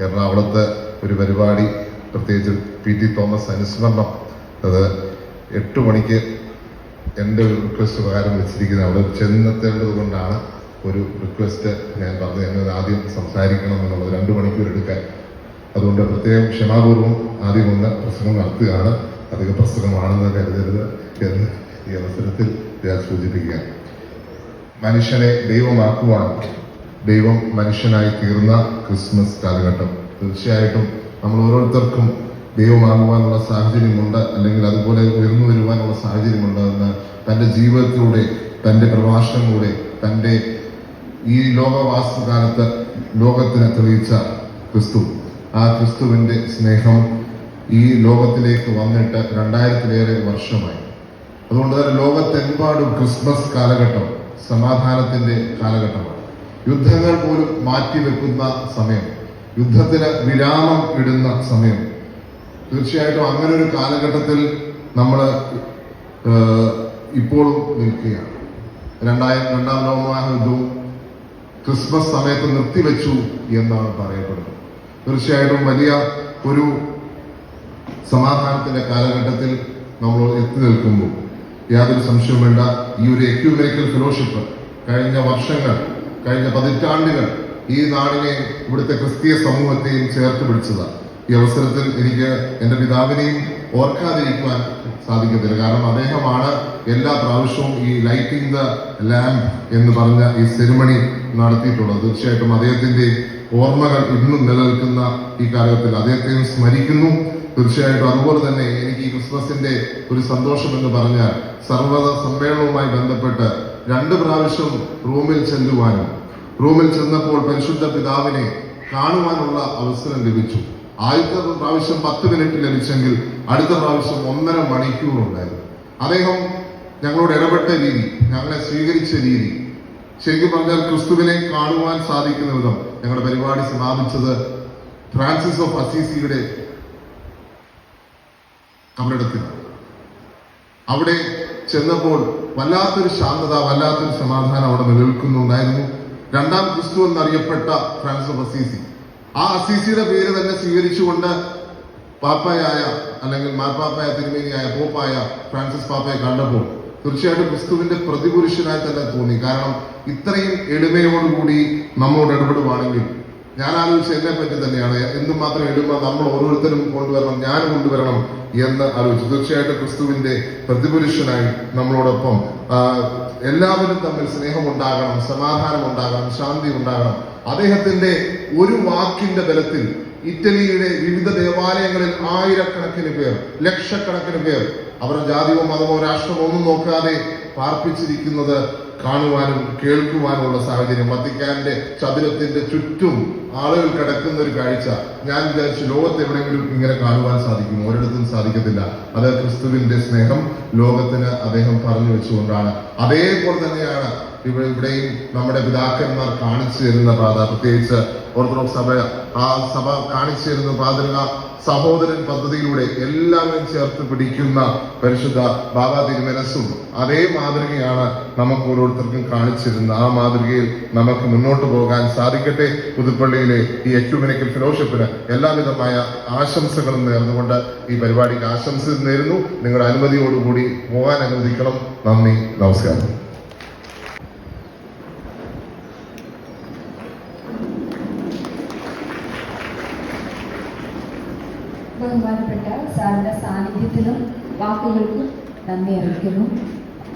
എറണാകുളത്ത് ഒരു പരിപാടി പ്രത്യേകിച്ച് പി ടി തോമസ് അനുസ്മരണം. അത് എട്ട് മണിക്ക് എന്റെ ഒരു റിക്വസ്റ്റ് പ്രകാരം വെച്ചിരിക്കുന്നത്. അവിടെ ചെന്നെത്തേണ്ടത് കൊണ്ടാണ് ഒരു റിക്വസ്റ്റ് ഞാൻ പറഞ്ഞു എന്നത് ആദ്യം സംസാരിക്കണം എന്നുള്ളത്. രണ്ട് മണിക്കൂർ എടുക്കാൻ. അതുകൊണ്ട് പ്രത്യേകം ക്ഷമാപൂർവം ആദ്യം ഒന്ന് പ്രസംഗം നടത്തുകയാണ്. അധിക പ്രസംഗമാണെന്ന് കരുതരുത് എന്ന് ഈ അവസരത്തിൽ ഞാൻ സൂചിപ്പിക്കുകയാണ്. മനുഷ്യനെ ദൈവമാക്കുവാൻ ദൈവം മനുഷ്യനായി തീർന്ന ക്രിസ്മസ് കാലഘട്ടം. തീർച്ചയായിട്ടും നമ്മൾ ഓരോരുത്തർക്കും ദൈവമാകുവാനുള്ള സാഹചര്യമുണ്ട് അല്ലെങ്കിൽ അതുപോലെ ഉയർന്നു വരുവാനുള്ള സാഹചര്യമുണ്ട് എന്ന് തന്റെ ജീവിതത്തിലൂടെ തന്റെ പ്രഭാഷണങ്ങളിലൂടെ തന്റെ ഈ ലോകവാസകാലത്ത് ലോകത്തിന് തെളിയിച്ച ക്രിസ്തു. ആ ക്രിസ്തുവിന്റെ സ്നേഹം ഈ ലോകത്തിലേക്ക് വന്നിട്ട് രണ്ടായിരത്തിലേറെ വർഷമായി. അതുകൊണ്ട് തന്നെ ലോകത്തെമ്പാടും ക്രിസ്മസ് കാലഘട്ടം സമാധാനത്തിന്റെ കാലഘട്ടമാണ്. യുദ്ധങ്ങൾ പോലും മാറ്റിവെക്കുന്ന സമയം. യുദ്ധത്തിന് വിരാമം ഇടുന്ന സമയം. തീർച്ചയായിട്ടും അങ്ങനെ ഒരു കാലഘട്ടത്തിൽ നമ്മൾ ഇപ്പോഴും നിൽക്കുകയാണ്. രണ്ടായിരം രണ്ടാം ലോകമഹായുദ്ധവും ക്രിസ്മസ് സമയത്ത് നിർത്തിവെച്ചു എന്നാണ് പറയപ്പെടുന്നത്. തീർച്ചയായിട്ടും വലിയ ഒരു സമാധാനത്തിന്റെ കാലഘട്ടത്തിൽ നമ്മൾ എത്തി നിൽക്കുമ്പോൾ യാതൊരു സംശയവും വേണ്ട ഈ ഒരു എക്യുമേക്കൽ ഫെലോഷിപ്പ് കഴിഞ്ഞ വർഷങ്ങൾ കഴിഞ്ഞ പതിറ്റാണ്ടുകൾ ഈ നാടിനെ ഇവിടുത്തെ ക്രിസ്തീയ സമൂഹത്തെയും ചേർത്ത് പിടിച്ചതാണ് ഈ അവസരത്തിൽ എനിക്ക് എന്റെ പിതാവിനെയും ഓർക്കാതിരിക്കുവാൻ സാധിക്കത്തില്ല. കാരണം അദ്ദേഹമാണ് എല്ലാ പ്രാവശ്യവും ഈ ലൈറ്റിംഗ് ദ ലാമ്പ് എന്ന് പറഞ്ഞ ഈ സെറിമണി നടത്തിയിട്ടുള്ളത്. തീർച്ചയായിട്ടും അദ്ദേഹത്തിന്റെ ഓർമ്മകൾ ഇന്നും നിലനിൽക്കുന്ന ഈ കാലത്തിൽ അദ്ദേഹത്തെയും സ്മരിക്കുന്നു. തീർച്ചയായിട്ടും അതുപോലെ തന്നെ എനിക്ക് ഈ ക്രിസ്മസിന്റെ ഒരു സന്തോഷം എന്ന് പറഞ്ഞാൽ സർവത സമ്മേളനവുമായി ബന്ധപ്പെട്ട് രണ്ട് പ്രാവശ്യം റൂമിൽ ചെല്ലുവാനും റൂമിൽ ചെന്നപ്പോൾ പരിശുദ്ധ പിതാവിനെ കാണുവാനുള്ള അവസരം ലഭിച്ചു. ആദ്യത്തെ പ്രാവശ്യം പത്ത് മിനിറ്റ് ലഭിച്ചെങ്കിൽ അടുത്ത പ്രാവശ്യം ഒന്നര മണിക്കൂർ ഉണ്ടായിരുന്നു. അദ്ദേഹം ഞങ്ങളോട് ഇടപെട്ട രീതി ഞങ്ങളെ സ്വീകരിച്ച രീതി ശരിക്കും പറഞ്ഞാൽ ക്രിസ്തുവിനെ കാണുവാൻ സാധിക്കുന്ന വിധം ഞങ്ങളുടെ പരിപാടി സമാപിച്ചത് ഫ്രാൻസിസ് ഓഫ് അസീസിയുടെ കബറിടത്തിലാണ് അവിടെ ചെന്നപ്പോൾ വല്ലാത്തൊരു ശാന്തത വല്ലാത്തൊരു സമാധാനം അവിടെ നിലനിൽക്കുന്നുണ്ടായിരുന്നു. രണ്ടാം ക്രിസ്തു എന്നറിയപ്പെട്ട ഫ്രാൻസ് ഓഫ് അസീസി. ആ അസീസിയുടെ പേര് തന്നെ സ്വീകരിച്ചുകൊണ്ട് പാപ്പയായ അല്ലെങ്കിൽ മാർപ്പാപ്പയായ തിരുമേനിയായ പോപ്പായ ഫ്രാൻസിസ് പാപ്പയെ കണ്ടപ്പോൾ തീർച്ചയായിട്ടും ക്രിസ്തുവിന്റെ പ്രതിപുരുഷനായി തന്നെ തോന്നി. കാരണം ഇത്രയും എളിമയോടുകൂടി നമ്മോട് ഇടപെടുവാണെങ്കിൽ ഞാൻ ആലോചിച്ച എന്നെ പറ്റി തന്നെയാണ്. എന്തുമാത്രം എളിമ നമ്മൾ ഓരോരുത്തരും കൊണ്ടുവരണം ഞാൻ കൊണ്ടുവരണം എന്ന് ആലോചിച്ചു. തീർച്ചയായിട്ടും ക്രിസ്തുവിന്റെ പ്രതിപുരുഷനായി നമ്മളോടൊപ്പം എല്ലാവരും തമ്മിൽ സ്നേഹം ഉണ്ടാകണം സമാധാനം ഉണ്ടാകണം ശാന്തി ഉണ്ടാകണം അദ്ദേഹത്തിന്റെ ഒരു വാക്കിന്റെ ബലത്തിൽ ഇറ്റലിയുടെ വിവിധ ദേവാലയങ്ങളിൽ ആയിരക്കണക്കിന് പേർ ലക്ഷക്കണക്കിന് പേർ അവരുടെ ജാതിയോ മതമോ രാഷ്ട്രമോ ഒന്നും നോക്കാതെ പാർപ്പിച്ചിരിക്കുന്നത് കാണുവാനും കേൾക്കുവാനുമുള്ള സാഹചര്യം. വത്തിക്കാന്റെ ചതുരത്തിന്റെ ചുറ്റും ആളുകൾ കിടക്കുന്ന ഒരു കാഴ്ച. ഞാൻ വിചാരിച്ചു ലോകത്ത് എവിടെയെങ്കിലും ഇങ്ങനെ കാണുവാൻ സാധിക്കും ഒരിടത്തും സാധിക്കത്തില്ല. അത് ക്രിസ്തുവിന്റെ സ്നേഹം ലോകത്തിന് അദ്ദേഹം പറഞ്ഞു വെച്ചുകൊണ്ടാണ്. അതേപോലെ തന്നെയാണ് ഇവിടെ ഇവിടെയും നമ്മുടെ പിതാക്കന്മാർ കാണിച്ചു തരുന്ന പാത പ്രത്യേകിച്ച് ഓർത്തഡോക്സ് സഭ ആ സഭ കാണിച്ചു തരുന്ന മാതൃക സഹോദരൻ പദ്ധതിയിലൂടെ എല്ലാവരും ചേർത്ത് പിടിക്കുന്ന പരിശുദ്ധ ബാബ തിരുമനസ്സും അതേ മാതൃകയാണ് നമുക്ക് ഓരോരുത്തർക്കും കാണിച്ചിരുന്നത്. ആ മാതൃകയിൽ നമുക്ക് മുന്നോട്ട് പോകാൻ സാധിക്കട്ടെ. പുതുപ്പള്ളിയിലെ ഈ എക്യുമെനിക്കൽ ഫെലോഷിപ്പിന് എല്ലാവിധമായ ആശംസകളും നേർന്നുകൊണ്ട് ഈ പരിപാടിക്ക് ആശംസ നേരുന്നു. നിങ്ങളുടെ അനുമതിയോടുകൂടി പോകാൻ അനുവദിക്കണം. നന്ദി. നമസ്കാരം. ബഹുമാനപ്പെട്ട സാറിന്റെ സാന്നിധ്യത്തിലും വാക്കുകൾക്കും നന്ദി അറിയിക്കുന്നു.